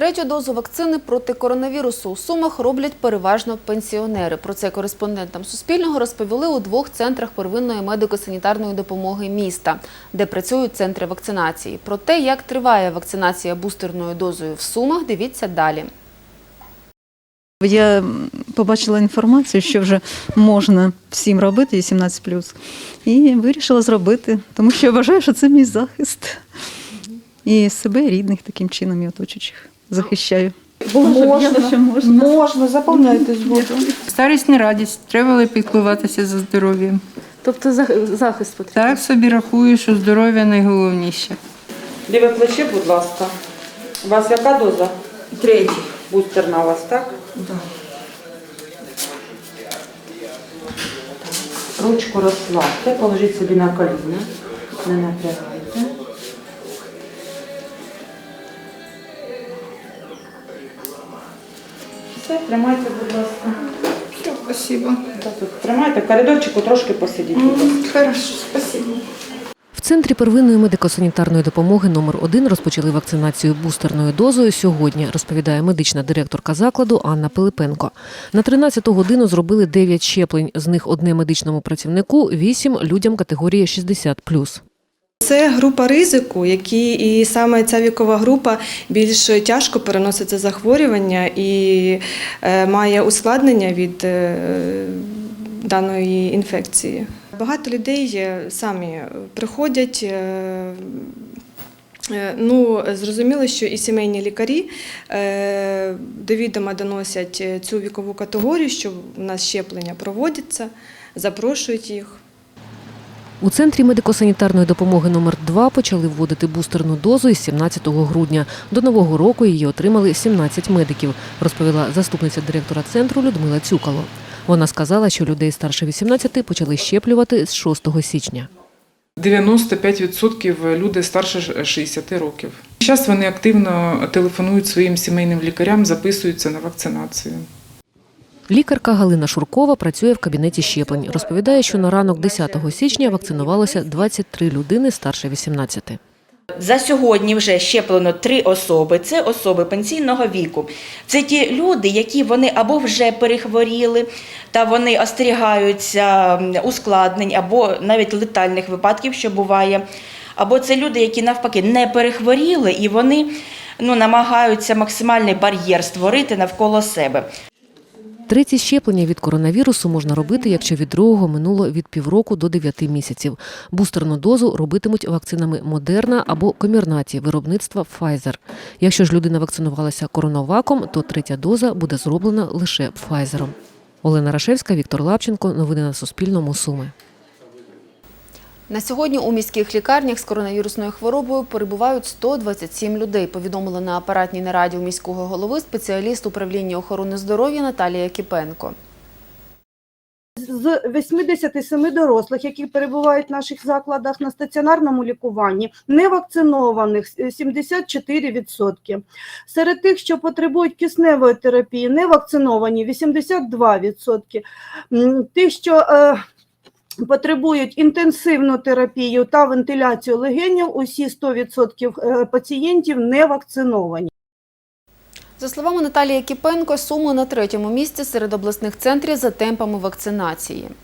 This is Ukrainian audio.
Третю дозу вакцини проти коронавірусу у Сумах роблять переважно пенсіонери. Про це кореспондентам Суспільного розповіли у двох центрах первинної медико-санітарної допомоги міста, де працюють центри вакцинації. Про те, як триває вакцинація бустерною дозою в Сумах, дивіться далі. Я побачила інформацію, що вже можна всім робити 18+, і вирішила зробити, тому що я вважаю, що це мій захист. І себе, і рідних таким чином і оточуючих захищаю. Можна, можна. можна, заповняйте згоду. Старість не радість, треба піклуватися за здоров'ям. Тобто захист потрібен? Так собі рахую, що здоров'я найголовніше. Ліве плече, будь ласка. У вас яка доза? Третій. Бустерна у вас, так? Так. Ручку розслабте, положіть собі на коліна. Не напрягайте. Все, тримайте, будь ласка. Все, спасибо. Та тут Тримайте, в коридорчику трошки посидіть, будь ласка. Хорошо, спасибо. В центрі первинної медико-санітарної допомоги номер 1 розпочали вакцинацію бустерною дозою сьогодні, розповідає медична директорка закладу Анна Пилипенко. На 13-ту годину зробили 9 щеплень, з них одне медичному працівнику, 8 людям категорії 60+. Це група ризику, які і саме ця вікова група більш тяжко переносить це захворювання і е, має ускладнення від е, даної інфекції. Багато людей е, самі приходять. Ну, зрозуміло, що і сімейні лікарі до відома доносять цю вікову категорію, що у нас щеплення проводяться, запрошують їх. У центрі медико-санітарної допомоги номер 2 почали вводити бустерну дозу із 17 грудня. До нового року її отримали 17 медиків, розповіла заступниця директора центру Людмила Цюкало. Вона сказала, що людей старше 18 почали щеплювати з 6 січня. 95% люди старше 60 років. Зараз вони активно телефонують своїм сімейним лікарям, записуються на вакцинацію. Лікарка Галина Шуркова працює в кабінеті щеплень. Розповідає, що на ранок 10 січня вакцинувалося 23 людини старше 18. За сьогодні вже щеплено три особи. Це особи пенсійного віку. Це ті люди, які вони або вже перехворіли, та вони остерігаються ускладнень, або навіть летальних випадків, що буває. Або це люди, які навпаки не перехворіли, і вони ну, намагаються максимальний бар'єр створити навколо себе. Треті щеплення від коронавірусу можна робити, якщо від другого минуло від півроку до 9 місяців. Бустерну дозу робитимуть вакцинами Модерна або Комірнаті виробництва Pfizer. Якщо ж людина вакцинувалася коронаваком, то третя доза буде зроблена лише Pfizer. Олена Рашевська, Віктор Лапченко. Новини на Суспільному. Суми. На сьогодні у міських лікарнях з коронавірусною хворобою перебувають 127 людей, повідомила на апаратній нараді у міського голови спеціаліст управління охорони здоров'я Наталія Кіпенко. З 87 дорослих, які перебувають в наших закладах на стаціонарному лікуванні, невакцинованих е, 74%. Серед тих, що потребують кисневої терапії, невакциновані 82%. М, Тих, що е, потребують інтенсивну терапію та вентиляцію легенів, усі 100% е, пацієнтів не вакциновані. За словами Наталії Кіпенко, Суми на третьому місці серед обласних центрів за темпами вакцинації.